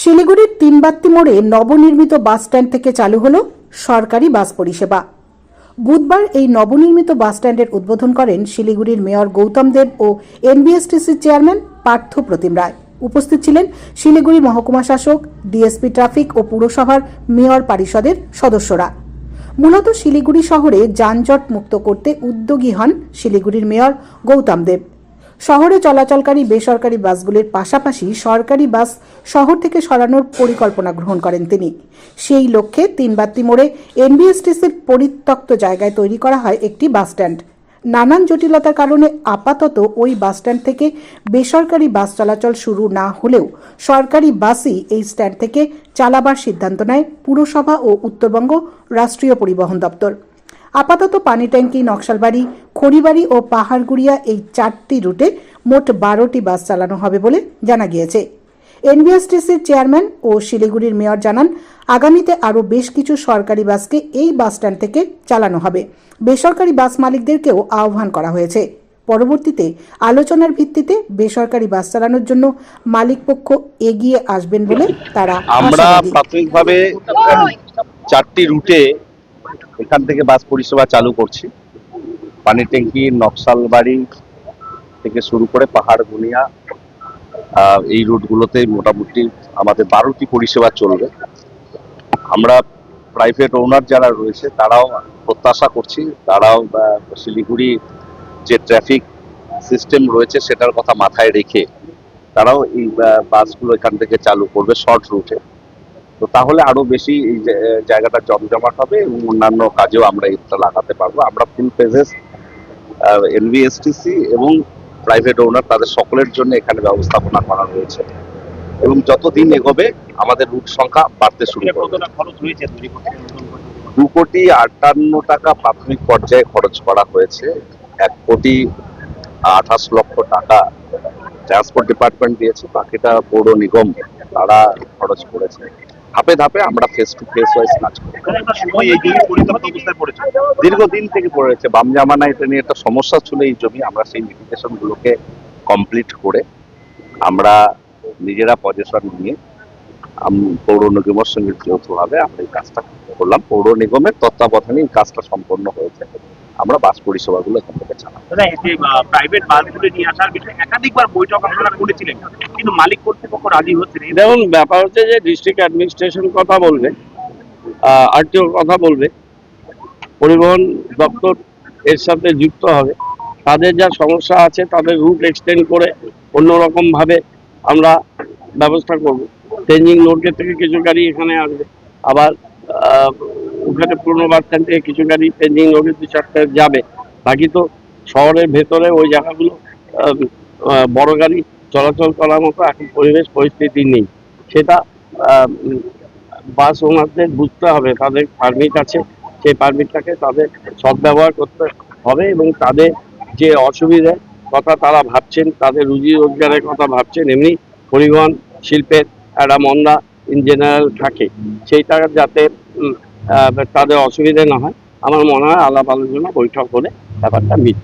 শিলিগুড়ির তিনবাত্তি মোড়ে নবনির্মিত বাস স্ট্যান্ড থেকে চালু হলো সরকারি বাস পরিষেবা। বুধবার এই নবনির্মিত বাস স্ট্যান্ডের উদ্বোধন করেন শিলিগুড়ির মেয়র গৌতম দেব ও এনবিএসটিসির চেয়ারম্যান পার্থ প্রতিম রায়। উপস্থিত ছিলেন শিলিগুড়ি মহকুমা শাসক, ডিএসপি ট্রাফিক ও পুরসভার মেয়র পরিষদের সদস্যরা। মূলত শিলিগুড়ি শহরে যানজট মুক্ত করতে উদ্যোগী হন শিলিগুড়ির মেয়র গৌতম দেব। শহরে চলাচলকারী বেসরকারি বাসগুলির পাশাপাশি সরকারি বাস শহর থেকে সরানোর পরিকল্পনা গ্রহণ করেন তিনি। সেই লক্ষ্যে তিনবাত্তি মোড়ে এনবিএসটিসির পরিত্যক্ত জায়গায় তৈরি করা হয় একটি বাস স্ট্যান্ড নানান জটিলতার কারণে আপাতত ওই বাস স্ট্যান্ড থেকে বেসরকারি বাস চলাচল শুরু না হলেও সরকারি বাসই এই স্ট্যান্ড থেকে চালাবার সিদ্ধান্ত নেয় পুরসভা ও উত্তরবঙ্গ রাষ্ট্রীয় পরিবহন দপ্তর। আপাতত পানি ট্যাঙ্কি নকশালবাড়ি খড়িবাড়ি ও পাহাড়গুড়িয়া এই চারটি রুটে মোট বারোটি বাস চালানো হবে বলে জানা গিয়েছে। এনবিএসটিসির চেয়ারম্যান ও শিলিগুড়ির মেয়র জানান আগামীতে আরও বেশ কিছু সরকারি বাসকে এই বাস স্ট্যান্ড থেকে চালানো হবে। বেসরকারি বাস মালিকদেরকেও আহ্বান করা হয়েছে। পরবর্তীতে আলোচনার ভিত্তিতে বেসরকারি বাস চালানোর জন্য মালিকপক্ষ এগিয়ে আসবেন বলে তারা আমরা প্রাথমিকভাবে চারটি রুটে এখান থেকে বাস পরিষেবা চালু করছি। পানি ট্যাঙ্কি, নকশালবাড়ি থেকে শুরু করে পাহাড়, গুনিয়া এই রুটগুলোতে মোটামুটি আমাদের বারোটি পরিষেবা চলবে। আমরা প্রাইভেট ওনার যারা রয়েছে, তারাও প্রত্যাশা করছি, তারাও শিলিগুড়ি যে ট্রাফিক সিস্টেম রয়েছে, সেটার কথা মাথায় রেখে তারাও এই বাসগুলো এখান থেকে চালু করবে শর্ট রুটে তো তাহলে আরও বেশি এই জায়গাটা জমজমাট হবে এবং অন্যান্য কাজেও আমরা এটা লাগাতে পারব। আমরা ফুল পেজেস এনভিএসটিসি এবং প্রাইভেট ওনার তাদের সকলের জন্য এখানে ব্যবস্থাপনা করা রয়েছে। এবং যত দিন এগোবে আমাদের রুট সংখ্যা বাড়তে শুরু করবে। দু কোটি আটান্ন টাকা প্রাথমিক পর্যায়ে খরচ করা হয়েছে। এক কোটি আঠাশ লক্ষ টাকা ট্রান্সপোর্ট ডিপার্টমেন্ট দিয়েছে। বাকিটা পৌর নিগম তারা খরচ করেছে। ধাপে ধাপে আমরা ফেস টু ফেস ওয়াইজ কাজ করি। দীর্ঘদিন থেকে পড়েছে। বাম জামানা এটা নিয়ে একটা সমস্যা ছিল এই জমি। আমরা সেই লিটিগেশন গুলোকে কমপ্লিট করে আমরা নিজেরা পজিশন নিয়ে পৌর নিগমের সঙ্গে যৌথভাবে আমরা এই কাজটা করলাম। পৌর নিগমের তত্ত্বাবধানে এই কাজটা সম্পন্ন হয়েছে। আমরা বাস পরিষেবাগুলো এখান থেকে চালাম দাদা এই যে প্রাইভেট বাসগুলো নিয়ে আসার বিষয়ে একাধিকবার বৈঠক আপনারা করেছিলেন কিন্তু মালিক কর্তৃপক্ষ রাজি হচ্ছে না। দেখুন ব্যাপার হচ্ছে যে ডিস্ট্রিক্ট অ্যাডমিনিস্ট্রেশন কথা বলবে আরটিও কথা বলবে পরিবহন দপ্তর এর সাথে যুক্ত হবে। তাদের যা সমস্যা আছে তাদের রুট এক্সটেন্ড করে অন্যরকম ভাবে আমরা ব্যবস্থা করব। চেঞ্জিং নোটগেট থেকে কিছু গাড়ি এখানে আসবে। আবার ওখানে পুরনো বাস স্ট্যান্ড থেকে কিছু গাড়ি চেঞ্জিং নোটগেট দু চারটে যাবে। বাকি তো শহরের ভেতরে ওই জায়গাগুলো বড় গাড়ি চলাচল করার মতো এখন পরিবেশ, পরিস্থিতি নেই। সেটা বাস ওনারদের বুঝতে হবে, তাদের পারমিট আছে, সেই পারমিটটাকে তাদের সদ্ব্যবহার করতে হবে এবং তাদের যে অসুবিধার কথা তারা ভাবছেন, তাদের রুজি রোজগারের কথা ভাবছেন, এমনি পরিবহন শিল্পের একটা মন্দা ইন জেনারেল থাকে। সেইটা যাতে তাদের অসুবিধা না হয়। আমার মনে হয় আলাপ আলোচনা বৈঠক হলে ব্যাপারটা মিট